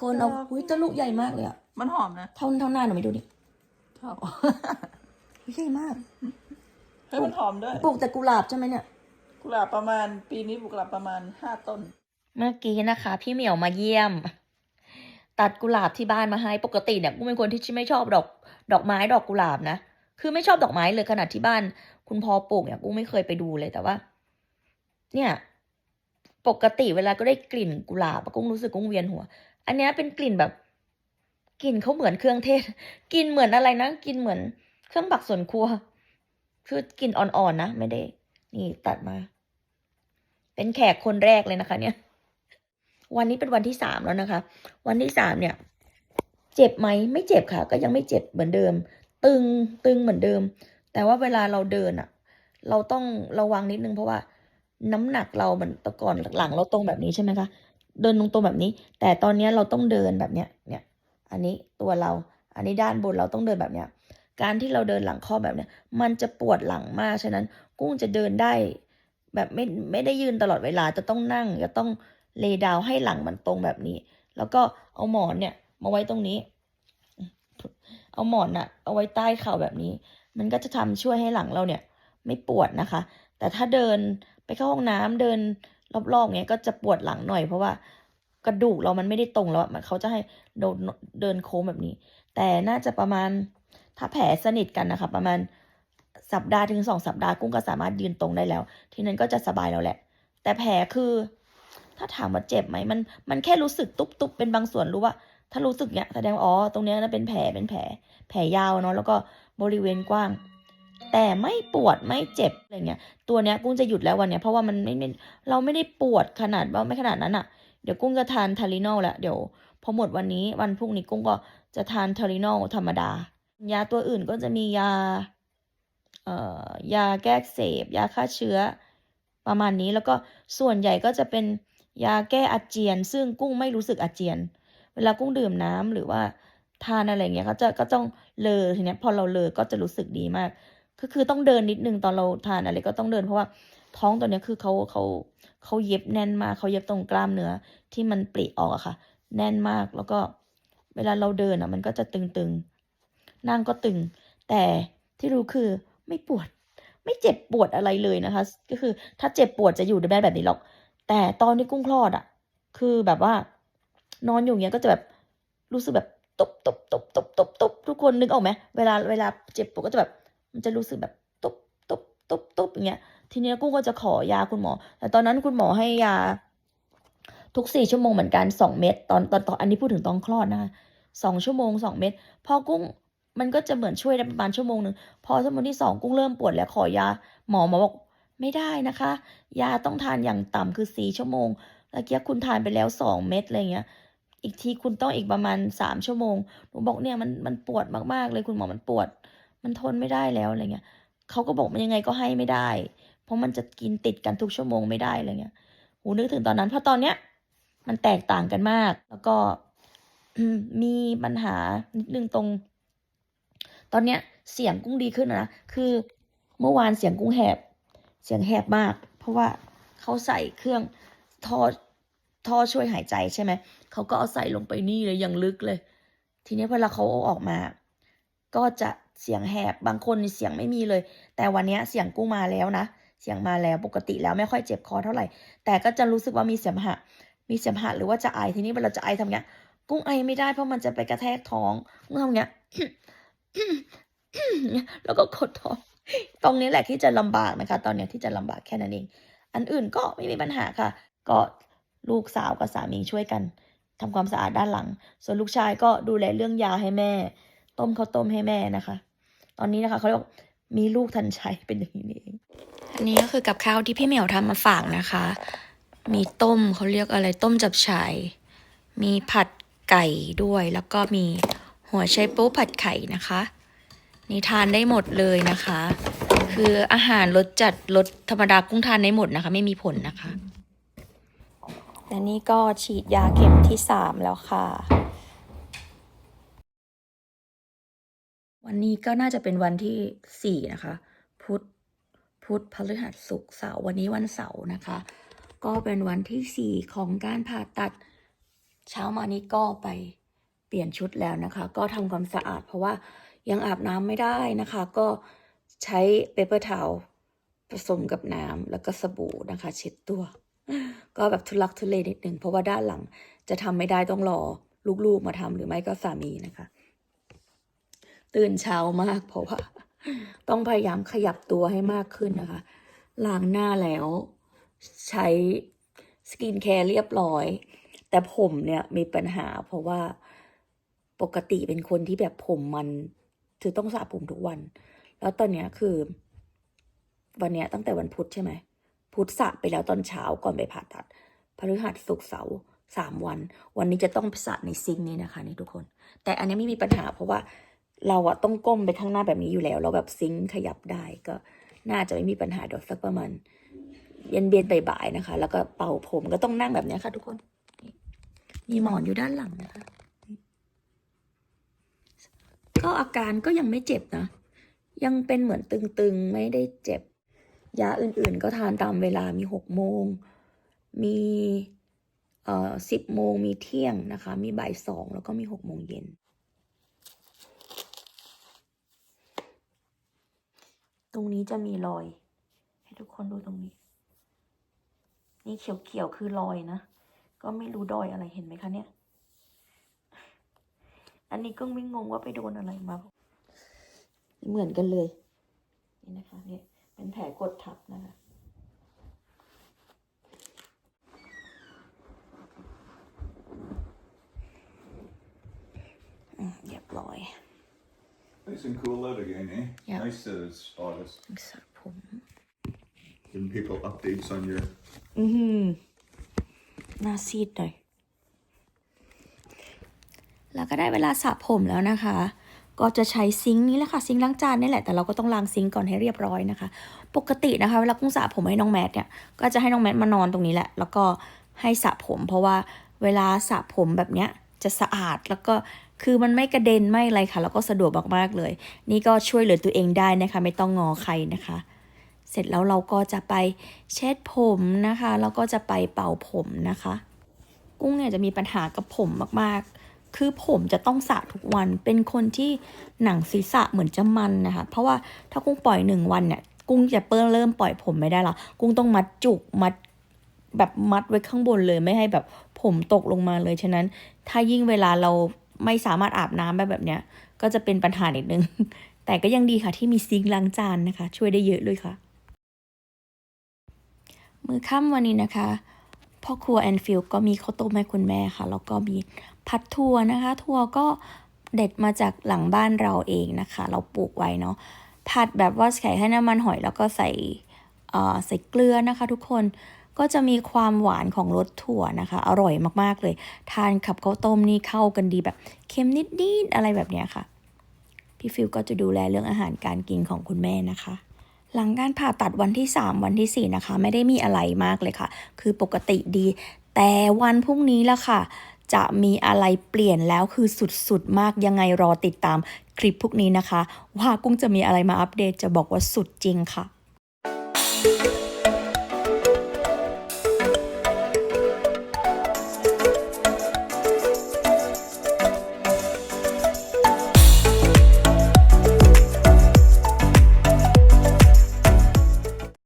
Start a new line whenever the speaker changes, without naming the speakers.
คนเอาอุ้ยต้นลูกใหญ่มากเลยอะ
มันหอมนะ
เท่าเท่าหน้าหนูไม่ดูดิ
ชอบ
อุ๊ยใหญ่มาก
เฮ้ยมันหอมด้วย
ปลูกแต่กุหลาบใช่ไหมเนี่ย
กุหลาบประมาณ ปีนี้ปลูกกุหลาบประมาณห้าต้น
เมื่อกี้นะคะ พี่เหมียวมาเยี่ยม ตัดกุหลาบที่บ้านมาให้ปกติเนี่ยกูเป็นคนที่ไม่ชอบดอก ดอกไม้ดอกกุหลาบนะคือไม่ชอบดอกไม้เลยขนาดที่บ้าน คุณพ่อปลูกเนี่ยกูไม่เคยไปดูเลยแต่ว่า เนี่ย ปกติเวลาก็ได้กลิ่นกุหลาบอะกุ้งรู้สึกกุ้งเวียนหัว อันนี้เป็นกลิ่นแบบกลิ่นเขาเหมือนเครื่องเทศกลิ่นเหมือนอะไรนะกลิ่นเหมือนเครื่องบักส่วนครัว คือกลิ่นอ่อนๆนะไม่ได้ นี่ตัดมา เป็นแขกคนแรกเลยนะคะ เนี่ย วันนี้เป็นวันที่สามแล้วนะคะ วันที่สามเนี่ย เจ็บไหมไม่เจ็บค่ะ ก็ยังไม่เจ็บเหมือนเดิม ตึงตึงเหมือนเดิม แต่ว่าเวลาเราเดินอะเราต้องระวังนิดนึงเพราะว่า น้ำหนักเราเหมันแตะก่อนหลังเราตรงแบบนี้ใช่ไหมคะ เดินตรงๆแบบนี้ แต่ตอนนี้เราต้องเดินแบบเนี้ยเนี่ยอันนี้ตัวเรา อันนี้ด้านบนเราต้องเดินแบบเนี้ยการที่เราเดินหลังข้อแบบเนี้ยมันจะปวดหลังมากฉะนั้นกุ้งจะเดินได้ แบบไม่ไม่ได้ยืนตลอดเวลาจะต้องนั่งจะต้องเลดาวให้หลังมันตรงแบบนี้ แล้วก็เอาหมอนเนี่ยมาไว้ตรงนี้ เอาหมอนอะเอาไว้ใต้เข่าแบบนี้ มันก็จะทำช่วยให้หลังเราเนี่ย ไม่ปวดนะคะ แต่ถ้าเดินไปเข้าห้องน้ำเดิน รอบๆเนี้ยก็จะปวดหลังหน่อยเพราะว่ากระดูกเรามันไม่ได้ตรงแล้วมันเขาจะให้เดินโค้งแบบนี้ แต่น่าจะประมาณถ้าแผลสนิทกันนะคะประมาณสัปดาห์ถึงสองสัปดาห์กุ้งก็สามารถยืนตรงได้แล้ว ทีนั้นก็จะสบายแล้วแหละ แต่แผลคือ ถ้าถามว่าเจ็บไหมมันมันแค่รู้สึกตุบๆเป็นบางส่วนรู้ว่า ถ้ารู้สึกเนี้ยแสดงว่าอ๋อตรงเนี้ยนะเป็นแผลเป็นแผล แผลยาวเนาะแล้วก็บริเวณกว้าง แต่ไม่ปวดไม่เจ็บอะไรเงี้ย ตัวเนี้ยกุ้งจะหยุดแล้ววันเนี้ยเพราะว่ามันไม่ไม่เราไม่ได้ปวดขนาดว่าไม่ขนาดนั้นอะ่ะ เดี๋ยวกุ้งจะทานทารินอลแล้วเดี๋ยวพอหมดวันนี้วันพรุ่งนี้กุ้งก็จะทานทารินอลธรรมดา ยาตัวอื่นก็จะมียาเอ่อยาแก้เสบยาฆ่าเชื้อ ประมาณนี้แล้วก็ส่วนใหญ่ก็จะเป็นยาแก้อาเจียน ซึ่งกุ้งไม่รู้สึกอาเจียน เวลากุ้งดื่มน้ำหรือว่าทานอะไรเงี้ยก็จะก็ต้องเลอทีเนี้ยพอเราเลอก็จะรู้สึกดีมาก ก็คือต้องเดินนิดนึงตอนเราทานอะไรก็ต้องเดินเพราะว่าท้องตัวเนี้ยคือเขาเขาเขาเย็บแน่นมากเขาเย็บตรงกล้ามเนื้อที่มันปริออกอะค่ะ แน่นมากแล้วก็เวลาเราเดินอะมันก็จะตึงๆ นั่งก็ตึง แต่ที่รู้คือไม่ปวด ไม่เจ็บปวดอะไรเลยนะคะ ก็คือถ้าเจ็บปวดจะอยู่ได้แบบนี้หรอก แต่ตอนที่กุ้งคลอดอะคือแบบว่า นอนอยู่เงี้ยก็จะแบบรู้สึกแบบตบตบตบตบตบตบทุกคนนึกออกไหมเวลาเวลาเจ็บปวดก็จะแบบ มันจะรู้สึกแบบตุบตุบตุบตุบอย่างเงี้ย ทีนี้กุ้งก็จะขอยาคุณหมอ แต่ตอนนั้นคุณหมอให้ยา ทุกสี่ชั่วโมงเหมือนกันสองเม็ดตอนตอนตอนอันนี้พูดถึงตอนคลอดนะคะสองชั่วโมงสองเม็ดพอกุ้งมันก็จะเหมือนช่วยได้ประมาณชั่วโมงหนึ่งพอชั่วโมงที่สองกุ้งเริ่มปวดแล้วขอยา หมอหมอบอกไม่ได้นะคะ ยาต้องทานอย่างต่ำคือสี่ชั่วโมงแล้วเกี้คุณทานไปแล้วสองเม็ดอะไรเงี้ย อีกทีคุณต้องอีกประมาณสามชั่วโมงหนูบอกเนี่ยมันมันปวดมากๆเลยคุณหมอมันปวด มันทนไม่ได้แล้วอะไรเงี้ยเขาก็บอกมันยังไงก็ให้ไม่ได้ เพราะมันจะกินติดกันทุกชั่วโมงไม่ได้อะไรเงี้ยหูนึกถึงตอนนั้นเพราะตอนเนี้ยมันแตกต่างกันมาก แล้วก็มีปัญหานิดนึงตรง ตอนเนี้ยเสียงกุ้งดีขึ้นนะคือเมื่อวานเสียงกุ้งแหบ เสียงแหบมาก เพราะว่าเขาใส่เครื่องท่อท่อช่วยหายใจใช่ไหม เขาก็เอาใส่ลงไปนี่เลยอย่างลึกเลย ทีนี้เวลาเขาเอาออกมา ก็จะ เสียงแหบบางคนเสียงไม่มีเลย แต่วันนี้เสียงกุ้งมาแล้วนะ เสียงมาแล้วปกติแล้วไม่ค่อยเจ็บคอเท่าไหร่ แต่ก็จะรู้สึกว่ามีเสมหะ มีเสมหะหรือว่าจะไอทีนี้เวลาจะไอทำเงี้ย กุ้งไอไม่ได้เพราะมันจะไปกระแทกท้องกุ้งทำเงี้ยแล้วก็กดท้องตรงนี้แหละที่จะลำบากนะคะ ตอนเนี้ยที่จะลำบากแค่นั้นเอง อันอื่นก็ไม่มีปัญหาค่ะ ก็ลูกสาวกับสามีช่วยกันทำความสะอาดด้านหลัง ส่วนลูกชายก็ดูแลเรื่องยาให้แม่ ต้มข้าวต้มให้แม่นะคะ ตอนนี้นะคะเขาเรียกว่ามีลูกทันใช้เป็นอย่างนี้นี่เองอันนี้ก็คือกับข้าวที่พี่เหมียวทำมาฝากนะคะ มีต้มเขาเรียกอะไรต้มจับฉ่าย มีผัดไก่ด้วย แล้วก็มีหัวไชโป๊ผัดไข่นะคะ นี่ทานได้หมดเลยนะคะ คืออาหารรสจัดรสธรรมดากุ้งทานได้หมดนะคะ ไม่มีผลนะคะและนี่ก็ฉีดยาเข็มที่สามแล้วค่ะ วันนี้ก็น่าจะเป็นวันที่สี่นะคะ พุธพุธพฤหัสศุกร์เสาร์วันนี้วันเสาร์นะคะ ก็เป็นวันที่สี่ของการผ่าตัด เช้ามานี้ก็ไปเปลี่ยนชุดแล้วนะคะ ก็ทำความสะอาดเพราะว่ายังอาบน้ำไม่ได้นะคะ ก็ใช้เปเปอร์ทาวผสมกับน้ำแล้วก็สบู่นะคะ เช็ดตัว ก็แบบทุลักทุเลนิดนึงเพราะว่าด้านหลังจะทำไม่ได้ต้องรอลูกๆมาทำหรือไม่ก็สามีนะคะ ตื่นเช้ามากเพราะว่า ต้องพยายามขยับตัวให้มากขึ้นนะคะล้างหน้าแล้วใช้สกินแคร์เรียบร้อย แต่ผมเนี่ยมีปัญหาเพราะว่าปกติเป็นคนที่แบบผมมันคือต้องสระผมทุกวัน แล้วตอนเนี้ยคือ วันเนี้ยตั้งแต่วันพุธใช่ไหมพุธสระไปแล้วตอนเช้าก่อนไปผ่าตัดพฤหัสศุกร์เสาร์สามวัน วันนี้จะต้องสระในซิงนี้นะคะนี่ทุกคน แต่อันนี้ไม่มีปัญหาเพราะว่า เราอะต้องก้มไปข้างหน้าแบบนี้อยู่แล้ว เราแบบซิงขยับได้ก็น่าจะไม่มีปัญหาเดี๋ยวสักประมาณเย็นเบียนบ่ายๆนะคะ แล้วก็เป่าผมก็ต้องนั่งแบบนี้ค่ะ ทุกคน มีหมอนอยู่ด้านหลังนะคะ ก็อาการก็ยังไม่เจ็บนะ ยังเป็นเหมือนตึงๆ ไม่ได้เจ็บ ยาอื่นๆ ก็ทานตามเวลามีหกโมง มีเอ่อสิบโมงมีเที่ยงนะคะ มีบ่ายสองแล้วก็มีหกโมงเย็น ตรงนี้จะมีรอย ให้ทุกคนดูตรงนี้ นี่เขียวๆคือรอยนะ ก็ไม่รู้ดอยอะไรเห็นไหมคะเนี่ย อันนี้ก็ไม่งงว่าไปโดนอะไรมา เหมือนกันเลย นี่นะคะเนี่ยเป็นแผลกดทับนะคะ อืมเรียบร้อย
Nice and cool out again, eh?
Yeah.
Nice that it's August.
สระผม
Giving people updates on your
อือหือหน้าซีดหน่อย แล้วก็ได้เวลาสระผมแล้วนะคะ ก็จะใช้ซิงค์นี้แหละค่ะซิงค์ล้างจานนี่แหละแต่เราก็ต้องล้างซิงค์ก่อนให้เรียบร้อยนะคะ ปกตินะคะเวลากุ้งสระผมให้น้องแมทเนี่ยก็จะให้น้องแมทมานอนตรงนี้แหละ แล้วก็ให้สระผม เพราะว่าเวลาสระผมแบบเนี้ย จะสะอาดแล้วก็คือมันไม่กระเด็นไม่อะไรค่ะแล้วก็สะดวกมากๆเลย นี่ก็ช่วยเหลือตัวเองได้นะคะ ไม่ต้องงอใครนะคะ เสร็จแล้วเราก็จะไปเช็ดผมนะคะ แล้วก็จะไปเป่าผมนะคะ กุ้งเนี่ยจะมีปัญหากับผมมากๆ คือผมจะต้องสระทุกวันเป็นคนที่หนังศีรษะเหมือนจะมันนะคะ เพราะว่าถ้ากุ้งปล่อยหนึ่งวันเนี่ยกุ้งจะเปิ้ลเริ่มปล่อยผมไม่ได้ละกุ้งต้องมัดจุกมัด แบบมัดไว้ข้างบนเลยไม่ให้แบบผมตกลงมาเลยฉะนั้น ถ้ายิ่งเวลาเราไม่สามารถอาบน้ำแบบแบบเนี้ย ก็จะเป็นปัญหานิดนึง แต่ก็ยังดีค่ะที่มีซิงค์ล้างจานนะคะ ช่วยได้เยอะเลยค่ะ มือค่ำวันนี้นะคะ พ่อครัวแอนฟิลก็มีข้าวต้มให้คุณแม่ค่ะ แล้วก็มีผัดถั่วนะคะ ถั่วก็เด็ดมาจากหลังบ้านเราเองนะคะ เราปลูกไว้เนาะผัดแบบว่าใส่ให้น้ำมันหอยแล้วก็ใส่เอ่อใส่เกลือนะคะ ทุกคน ก็จะมีความหวานของรสถั่วนะคะ อร่อยมากๆเลย ทานกับข้าวต้มนี่เข้ากันดีแบบเค็มนิดๆอะไรแบบเนี้ยค่ะ พี่ฟิลก็จะดูแลเรื่องอาหารการกินของคุณแม่นะคะหลังการผ่าตัดวันที่ 3 วันที่ 4 นะคะ ไม่ได้มีอะไรมากเลยค่ะ คือปกติดี แต่วันพรุ่งนี้ละค่ะ จะมีอะไรเปลี่ยนแล้วคือสุดๆ มากยังไงรอติดตามคลิปพวกนี้นะคะ ว่ากุ้งจะมีอะไรมาอัปเดตจะบอกว่าสุดจริงค่ะ